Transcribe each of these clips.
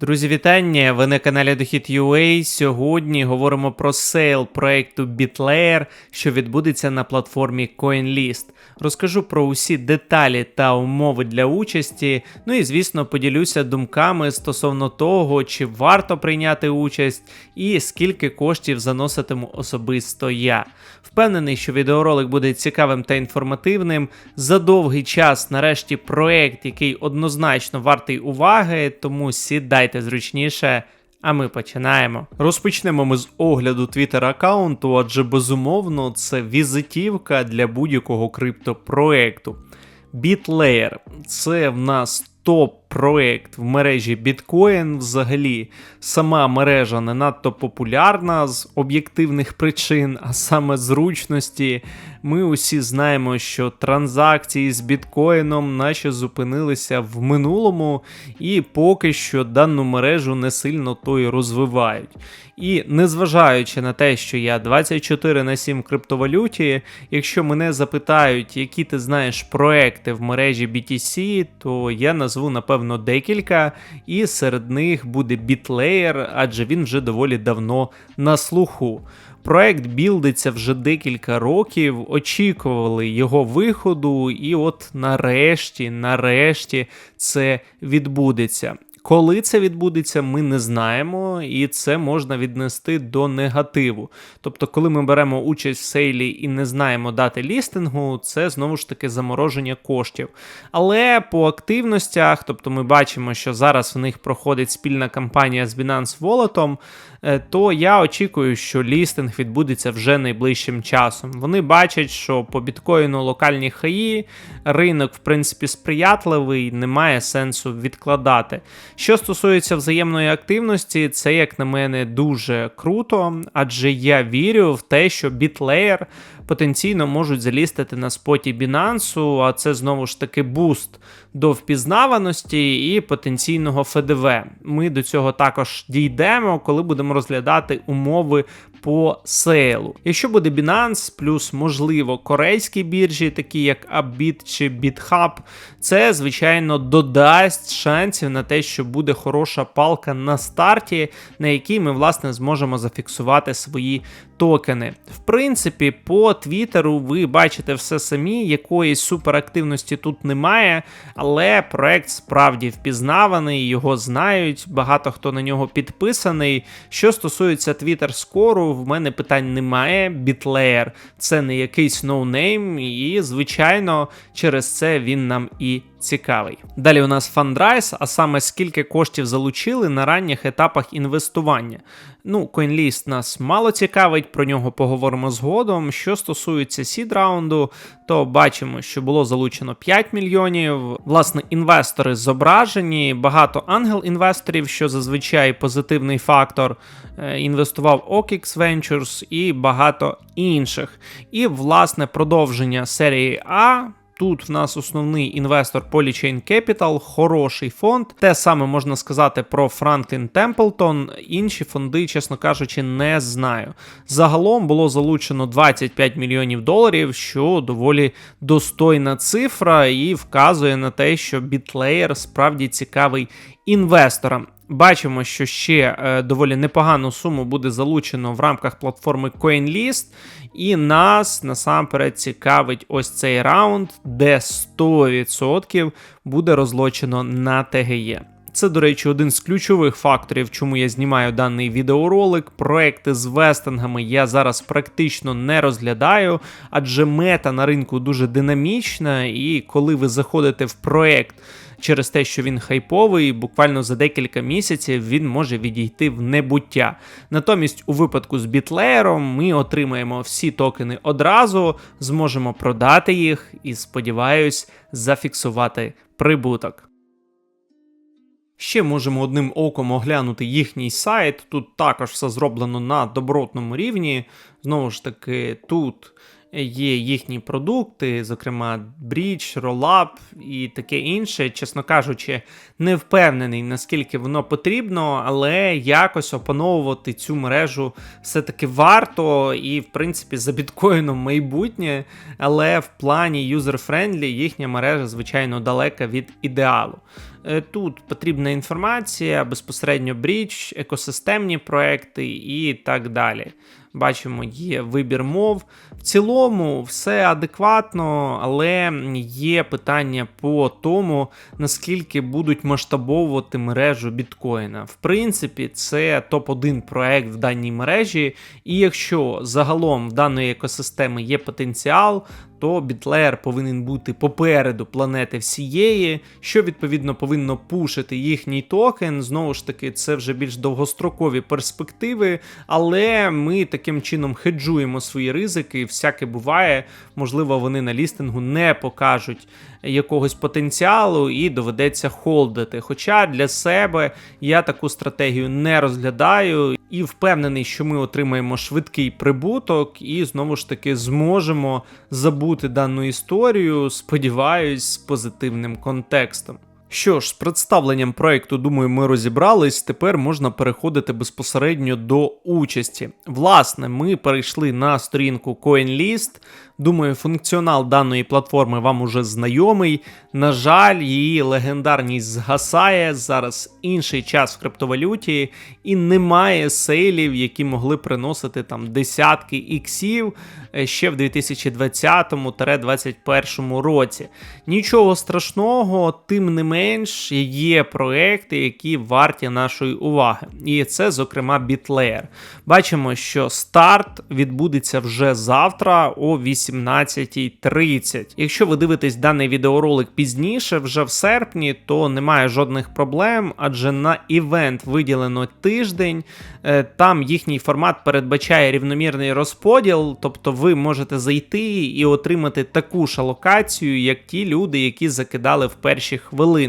Друзі, вітання! Ви на каналі Дохід.ua. Сьогодні говоримо про сейл проекту BitLayer, що відбудеться на платформі CoinList. Розкажу про усі деталі та умови для участі. Ну і звісно, поділюся думками стосовно того, чи варто прийняти участь і скільки коштів заноситиму особисто я. Впевнений, що відеоролик буде цікавим та інформативним. За довгий час, нарешті, проект, який однозначно вартий уваги, тому сідайте зручніше. А ми починаємо. Розпочнемо ми з огляду Twitter аккаунту, адже безумовно це візитівка для будь-якого криптопроекту. BitLayer – це в нас топ-проект в мережі Bitcoin. Взагалі, сама мережа не надто популярна з об'єктивних причин, а саме зручності. Ми усі знаємо, що транзакції з біткоїном наче зупинилися в минулому, і поки що дану мережу не сильно то й розвивають. І незважаючи на те, що я 24 на 7 в криптовалюті, якщо мене запитають, які ти знаєш проекти в мережі BTC, то я назву напевно декілька, і серед них буде бітлеєр, адже він вже доволі давно на слуху. Проект білдиться вже декілька років, очікували його виходу, і от нарешті, нарешті це відбудеться. Коли це відбудеться, ми не знаємо, і це можна віднести до негативу. Тобто, коли ми беремо участь в сейлі і не знаємо дати лістингу, це знову ж таки замороження коштів. Але по активностях, тобто ми бачимо, що зараз в них проходить спільна кампанія з Binance Wallet, е, то я очікую, що лістинг відбудеться вже найближчим часом. Вони бачать, що по біткоїну локальні хаї, ринок, в принципі, сприятливий, немає сенсу відкладати. Що стосується взаємної активності, це, як на мене, дуже круто, адже я вірю в те, що бітлеєр потенційно можуть залістити на споті Binance, а це знову ж таки буст до впізнаваності і потенційного ФДВ. Ми до цього також дійдемо, коли будемо розглядати умови по сейлу. Якщо буде Binance, плюс, можливо, корейські біржі, такі як Upbit чи BitHub, це, звичайно, додасть шансів на те, що буде хороша палка на старті, на якій ми, власне, зможемо зафіксувати свої токени. В принципі, по Твіттеру ви бачите все самі, якоїсь суперактивності тут немає, але проект справді впізнаваний, його знають, багато хто на нього підписаний. Що стосується Twitter скору, в мене питань немає. Бітлеєр це не якийсь ноунейм, і, звичайно, через це він нам і цікавий. Далі у нас фандрайз, а саме скільки коштів залучили на ранніх етапах інвестування. Ну, CoinList нас мало цікавить, про нього поговоримо згодом. Що стосується сід раунду, то бачимо, що було залучено 5 мільйонів. Власне, інвестори зображені, багато ангел-інвесторів, що зазвичай позитивний фактор. Е, інвестував OKX Ventures і багато інших. І, власне, продовження серії А. Тут в нас основний інвестор Polychain Capital, хороший фонд. Те саме можна сказати про Franklin Templeton. Інші фонди, чесно кажучи, не знаю. Загалом було залучено 25 мільйонів доларів, що доволі достойна цифра, і вказує на те, що BitLayer справді цікавий інвесторам. Бачимо, що ще е, доволі непогану суму буде залучено в рамках платформи CoinList, і нас насамперед цікавить ось цей раунд, де 100% буде розлочено на ТГЄ. Це, до речі, один з ключових факторів, чому я знімаю даний відеоролик. Проекти з вестингами я зараз практично не розглядаю, адже мета на ринку дуже динамічна, і коли ви заходите в проект через те, що він хайповий, буквально за декілька місяців він може відійти в небуття. Натомість, у випадку з бітлеєром ми отримаємо всі токени одразу, зможемо продати їх і, сподіваюсь, зафіксувати прибуток. Ще можемо одним оком оглянути їхній сайт. Тут також все зроблено на добротному рівні. Знову ж таки, тут є їхні продукти, зокрема Bridge, Rollup і таке інше. Чесно кажучи, не впевнений, наскільки воно потрібно, але якось опановувати цю мережу все-таки варто, і, в принципі, за біткоїном майбутнє, але в плані юзер-френдлі їхня мережа, звичайно, далека від ідеалу. Е, Тут потрібна інформація, безпосередньо брідж, екосистемні проекти і так далі. Бачимо, є вибір мов. В цілому все адекватно, але є питання по тому, наскільки будуть масштабовувати мережу біткоїна. В принципі, це топ-1 проект в даній мережі, і якщо загалом в даної екосистеми є потенціал, то бітлеєр повинен бути попереду планети всієї, що відповідно повинно пушити їхній токен. Знову ж таки, це вже більш довгострокові перспективи, але ми таким чином хеджуємо свої ризики, всяке буває. Можливо, вони на лістингу не покажуть якогось потенціалу і доведеться холдити. Хоча для себе я таку стратегію не розглядаю і впевнений, що ми отримаємо швидкий прибуток, і знову ж таки зможемо забути дану історію, сподіваюсь, з позитивним контекстом. Що ж, з представленням проекту, думаю, ми розібрались. Тепер можна переходити безпосередньо до участі. Власне, ми перейшли на сторінку CoinList. Думаю, функціонал даної платформи вам уже знайомий. На жаль, її легендарність згасає. Зараз інший час в криптовалюті, і немає сейлів, які могли приносити там десятки іксів е, ще в 2020-2021 році. Нічого страшного, тим не менш, є проекти, які варті нашої уваги. І це, зокрема, BitLayer. Бачимо, що старт відбудеться вже завтра о 18.30. Якщо ви дивитесь даний відеоролик пізніше, вже в серпні, то немає жодних проблем, адже на івент виділено тиждень. Е, там їхній формат передбачає рівномірний розподіл, тобто ви можете зайти і отримати таку ж алокацію, як ті люди, які закидали в перші хвилини.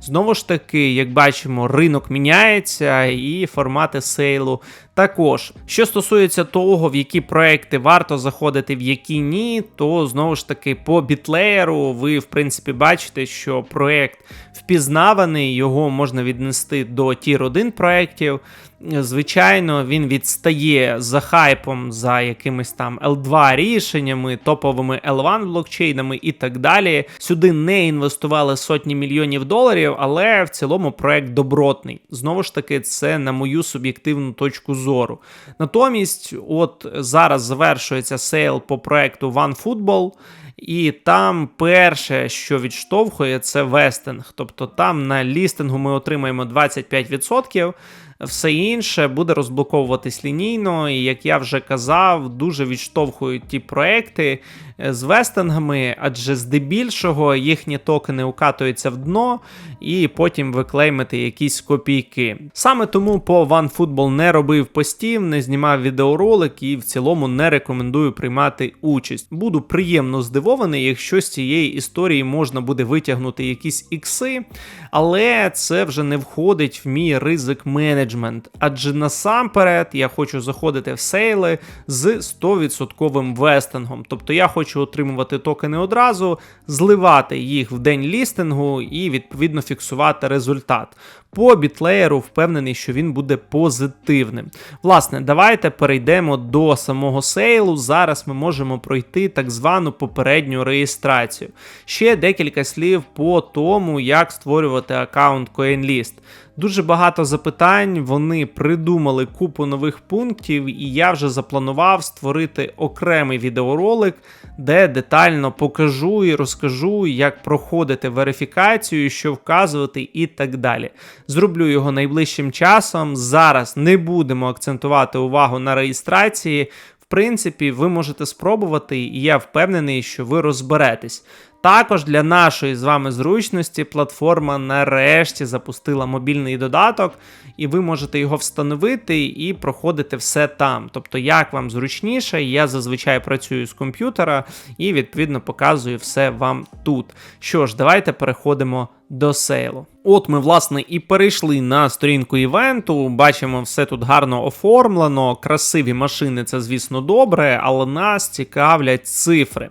Знову ж таки, як бачимо, ринок міняється і формати сейлу також. Що стосується того, в які проекти варто заходити, в які ні, то знову ж таки по бітлеєру ви, в принципі, бачите, що проект впізнаваний, його можна віднести до тір 1 проєктів. Звичайно, він відстає за хайпом, за якимись там L2 рішеннями, топовими L1 блокчейнами і так далі. Сюди не інвестували сотні мільйонів доларів, але в цілому проект добротний. Знову ж таки, це на мою суб'єктивну точку зору. Натомість, от зараз завершується сейл по проекту OneFootball. І там перше, що відштовхує, це вестинг. Тобто там на лістингу ми отримаємо 25%. Все інше буде розблоковуватись лінійно, і як я вже казав, дуже відштовхують ті проекти е, з вестингами, адже здебільшого їхні токени укатуються в дно, і потім ви клеймите якісь копійки. Саме тому по OneFootball не робив постів, не знімав відеоролик і в цілому не рекомендую приймати участь. Буду приємно здивований, якщо з цієї історії можна буде витягнути якісь ікси, але це вже не входить в мій ризик менеджменту менеджмент, адже насамперед я хочу заходити в сейли з 100% вестингом. Тобто я хочу отримувати токени одразу, зливати їх в день лістингу і відповідно фіксувати результат. По бітлеєру впевнений, що він буде позитивним. Власне, давайте перейдемо до самого сейлу. Зараз ми можемо пройти так звану попередню реєстрацію. Ще декілька слів по тому, як створювати аккаунт CoinList. Дуже багато запитань, вони придумали купу нових пунктів, і я вже запланував створити окремий відеоролик, де детально покажу і розкажу, як проходити верифікацію, що вказувати і так далі. Зроблю його найближчим часом. Зараз не будемо акцентувати увагу на реєстрації. В принципі, ви можете спробувати, і я впевнений, що ви розберетесь. Також для нашої з вами зручності платформа нарешті запустила мобільний додаток, і ви можете його встановити і проходити все там. Тобто, як вам зручніше, я зазвичай працюю з комп'ютера і відповідно показую все вам тут. Що ж, давайте переходимо до сейлу. От ми, власне, і перейшли на сторінку івенту. Бачимо, все тут гарно оформлено, красиві машини це, звісно, добре, але нас цікавлять цифри.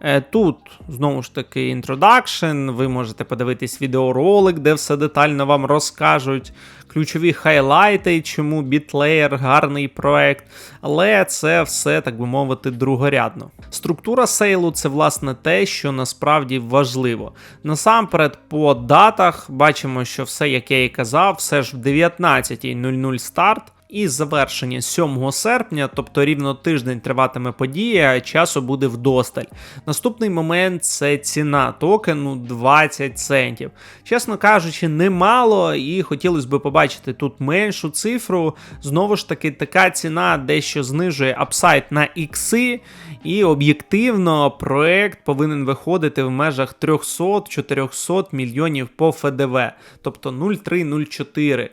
Е, Тут знову ж таки інтродакшн, ви можете подивитись відеоролик, де все детально вам розкажуть. Ключові хайлайти, чому BitLayer гарний проект, але це все, так би мовити, другорядно. Структура сейлу це власне те, що насправді важливо. Насамперед, по датах бачимо, що все, як я і казав, все ж в 19.00 старт. І завершення 7 серпня, тобто рівно тиждень триватиме подія, часу буде вдосталь. Наступний момент це ціна токену 20 центів. Чесно кажучи, немало, і хотілося б побачити тут меншу цифру. Знову ж таки, така ціна дещо знижує апсайт на ікси, і об'єктивно проект повинен виходити в межах 300-400 мільйонів по ФДВ, тобто 0,3-0,4.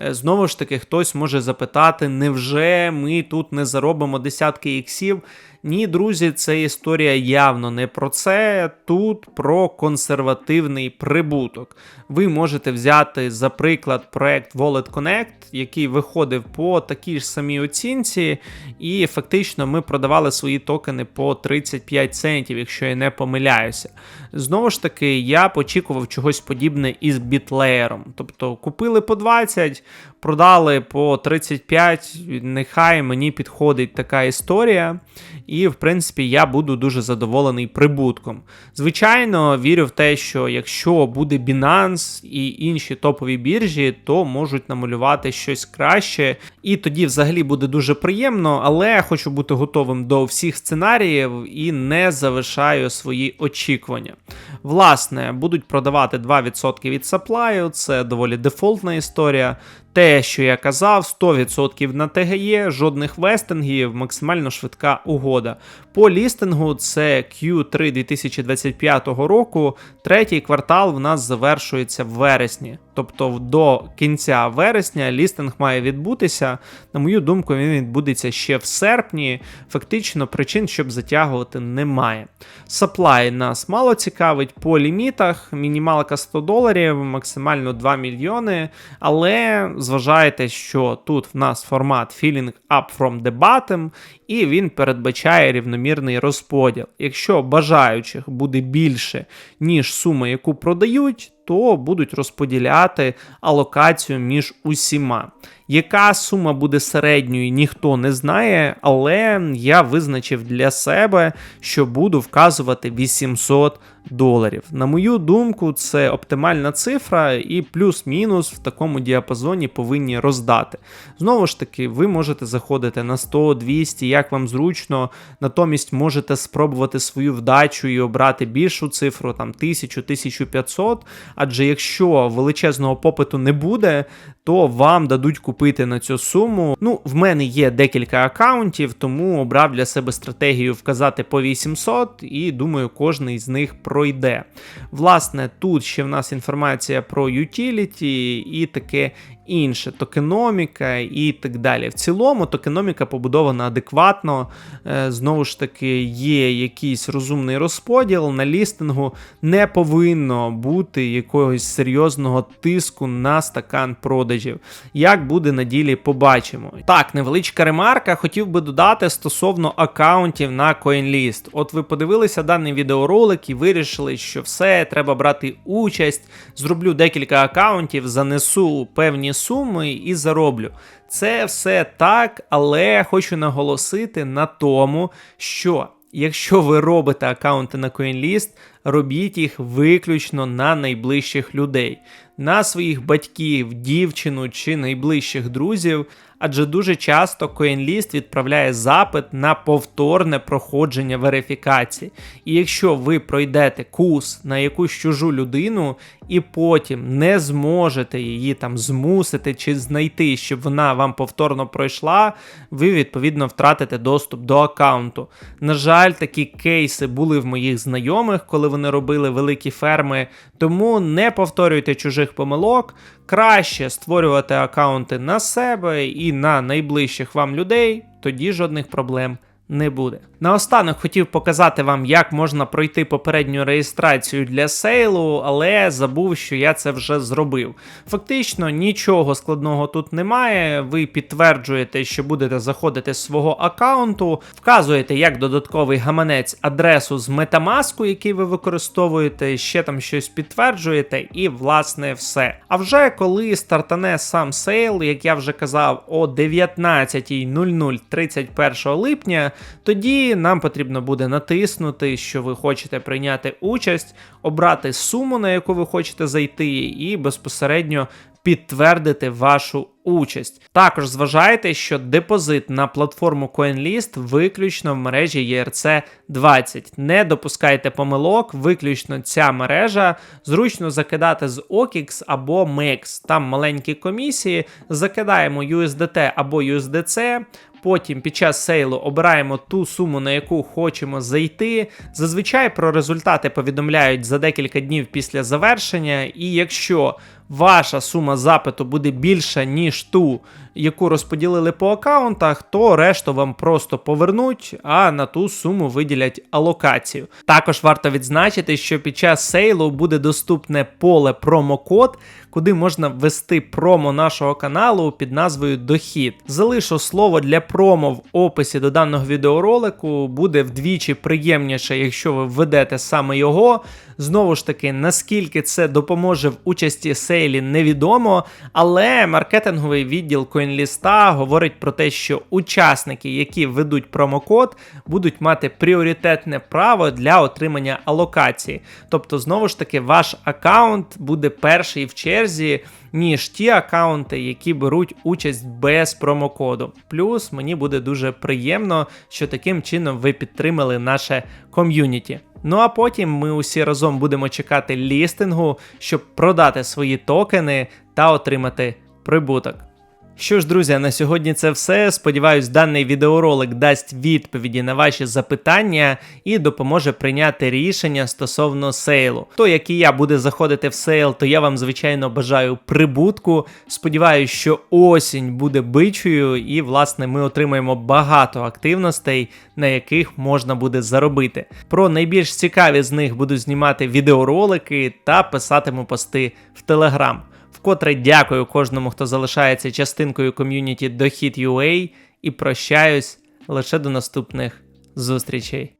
Е, Знову ж таки, хтось може запитати, невже ми тут не заробимо десятки іксів? Ні, друзі, це історія явно не про це. Тут про консервативний прибуток. Ви можете взяти, за приклад, проект Wallet Connect, який виходив по такій ж самій оцінці, і фактично ми продавали свої токени по 35 центів, якщо я не помиляюся. Знову ж таки, я очікував чогось подібне із бітлеєром. Тобто купили по 20, продали по 35, нехай мені підходить така історія. І, в принципі, я буду дуже задоволений прибутком. Звичайно, вірю в те, що якщо буде Binance і інші топові біржі, то можуть намалювати щось краще. І тоді взагалі буде дуже приємно, але хочу бути готовим до всіх сценаріїв і не завишаю свої очікування. Власне, будуть продавати 2% від саплаю, це доволі дефолтна історія. Те, що я казав, 100% на ТГЄ, жодних вестингів, максимально швидка угода. По лістингу це Q3 2025 року, третій квартал в нас завершується в вересні. Тобто до кінця вересня лістинг має відбутися. На мою думку, він відбудеться ще в серпні. Фактично, причин, щоб затягувати, немає. Supply нас мало цікавить по лімітах. Мінімалка 100 доларів, максимально 2 мільйони. Але зважайте, що тут в нас формат Feeling Up from the Bottom, і він передбачає рівномірний розподіл. Якщо бажаючих буде більше, ніж сума, яку продають, то будуть розподіляти алокацію між усіма. Яка сума буде середньою, ніхто не знає, але я визначив для себе, що буду вказувати 800 доларів. На мою думку, це оптимальна цифра, і плюс-мінус в такому діапазоні повинні роздати. Знову ж таки, ви можете заходити на 100, 200, як вам зручно, натомість можете спробувати свою вдачу і обрати більшу цифру, там 1000, 1500. Адже якщо величезного попиту не буде, то вам дадуть купити на цю суму. Ну, в мене є декілька аккаунтів, тому обрав для себе стратегію вказати по 800 і думаю, кожний з них пройде. Власне, тут ще в нас інформація про utility і таке інше, токеноміка і так далі. В цілому, токеноміка побудована адекватно. Е, знову ж таки, є якийсь розумний розподіл на лістингу. Не повинно бути якогось серйозного тиску на стакан продажів. Як буде на ділі, побачимо. Так, невеличка ремарка. Хотів би додати стосовно аккаунтів на CoinList. От ви подивилися даний відеоролик і вирішили, що все, треба брати участь. Зроблю декілька аккаунтів, занесу певні суми і зароблю. Це все так, але хочу наголосити на тому, що якщо ви робите аккаунти на CoinList, робіть їх виключно на найближчих людей, на своїх батьків, дівчину чи найближчих друзів. Адже дуже часто CoinList відправляє запит на повторне проходження верифікації. І якщо ви пройдете курс на якусь чужу людину і потім не зможете її там змусити чи знайти, щоб вона вам повторно пройшла, ви відповідно втратите доступ до аккаунту. На жаль, такі кейси були в моїх знайомих, коли вони робили великі ферми, тому не повторюйте чужих помилок. Краще створювати аккаунти на себе і на найближчих вам людей, тоді жодних проблем не буде. Наостанок хотів показати вам, як можна пройти попередню реєстрацію для сейлу, але забув, що я це вже зробив. Фактично нічого складного тут немає. Ви підтверджуєте, що будете заходити з свого аккаунту, вказуєте як додатковий гаманець адресу з Metamask, який ви використовуєте, ще там щось підтверджуєте, і власне все. А вже коли стартане сам сейл, як я вже казав, о 19.00 31 липня, тоді нам потрібно буде натиснути, що ви хочете прийняти участь, обрати суму, на яку ви хочете зайти, і безпосередньо підтвердити вашу участь. Також зважайте, що депозит на платформу CoinList виключно в мережі ERC 20. Не допускайте помилок, виключно ця мережа. Зручно закидати з OKX або MEX. Там маленькі комісії, закидаємо USDT або USDC. Потім під час сейлу обираємо ту суму, на яку хочемо зайти. Зазвичай про результати повідомляють за декілька днів після завершення, і якщо ваша сума запиту буде більша, ніж ту, яку розподілили по аккаунтах, то решту вам просто повернуть, а на ту суму виділять алокацію. Також варто відзначити, що під час сейлу буде доступне поле промокод, куди можна ввести промо нашого каналу під назвою Дохід. Залишу слово для промо в описі до даного відеоролику, буде вдвічі приємніше, якщо ви введете саме його. Знову ж таки, наскільки це допоможе в участі сейлі, невідомо, але маркетинговий відділ коінліста говорить про те, що учасники, які ведуть промокод, будуть мати пріоритетне право для отримання алокації. Тобто, знову ж таки, ваш аккаунт буде перший в черзі. Ніж ті аккаунти, які беруть участь без промокоду. Плюс мені буде дуже приємно, що таким чином ви підтримали наше ком'юніті. Ну а потім ми усі разом будемо чекати лістингу, щоб продати свої токени та отримати прибуток. Що ж, друзі, на сьогодні це все. Сподіваюсь, даний відеоролик дасть відповіді на ваші запитання і допоможе прийняти рішення стосовно сейлу. То, як і я буде заходити в сейл, то я вам, звичайно, бажаю прибутку. Сподіваюсь, що осінь буде бичою, і, власне, ми отримаємо багато активностей, на яких можна буде заробити. Про найбільш цікаві з них буду знімати відеоролики та писатиму пости в Телеграм. Вкотре дякую кожному, хто залишається частинкою ком'юніті Дохід.ua і прощаюсь лише до наступних зустрічей.